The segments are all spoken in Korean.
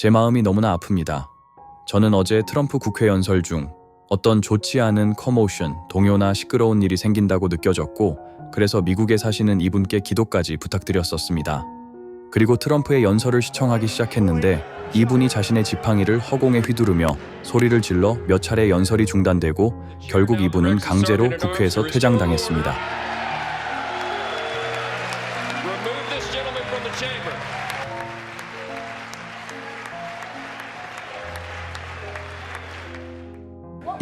제 마음이 너무나 아픕니다. 저는 어제 트럼프 국회 연설 중 어떤 좋지 않은 커모션, 동요나 시끄러운 일이 생긴다고 느껴졌고, 그래서 미국에 사시는 이분께 기도까지 부탁드렸었습니다. 그리고 트럼프의 연설을 시청하기 시작했는데, 이분이 자신의 지팡이를 허공에 휘두르며 소리를 질러 몇 차례 연설이 중단되고, 결국 이분은 강제로 국회에서 퇴장당했습니다.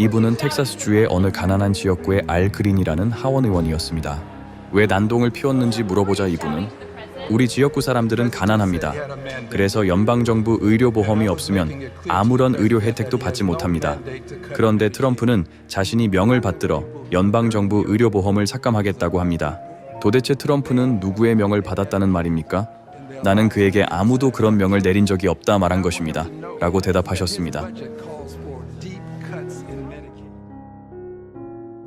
이분은 텍사스주의 어느 가난한 지역구의 알 그린이라는 하원 의원이었습니다. 왜 난동을 피웠는지 물어보자 이분은 우리 지역구 사람들은 가난합니다. 그래서 연방정부 의료보험이 없으면 아무런 의료 혜택도 받지 못합니다. 그런데 트럼프는 자신이 명을 받들어 연방정부 의료보험을 삭감하겠다고 합니다. 도대체 트럼프는 누구의 명을 받았다는 말입니까? 나는 그에게 아무도 그런 명을 내린 적이 없다 말한 것입니다. 라고 대답하셨습니다.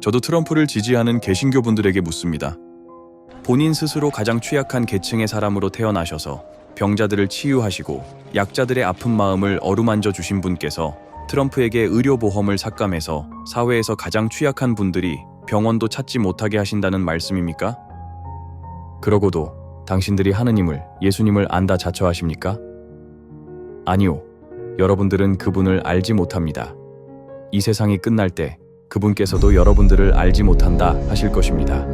저도 트럼프를 지지하는 개신교 분들에게 묻습니다. 본인 스스로 가장 취약한 계층의 사람으로 태어나셔서 병자들을 치유하시고 약자들의 아픈 마음을 어루만져 주신 분께서 트럼프에게 의료보험을 삭감해서 사회에서 가장 취약한 분들이 병원도 찾지 못하게 하신다는 말씀입니까? 그러고도 당신들이 하느님을, 예수님을 안다 자처하십니까? 아니요. 여러분들은 그분을 알지 못합니다. 이 세상이 끝날 때 그분께서도 여러분들을 알지 못한다 하실 것입니다.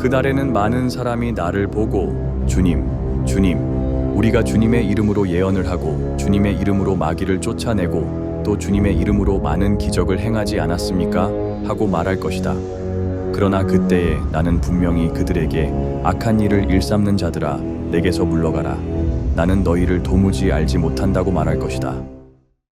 그날에는 많은 사람이 나를 보고 주님, 주님, 우리가 주님의 이름으로 예언을 하고 주님의 이름으로 마귀를 쫓아내고 또 주님의 이름으로 많은 기적을 행하지 않았습니까? 하고 말할 것이다. 그러나 그때에 나는 분명히 그들에게 악한 일을 일삼는 자들아 내게서 물러가라. 나는 너희를 도무지 알지 못한다고 말할 것이다.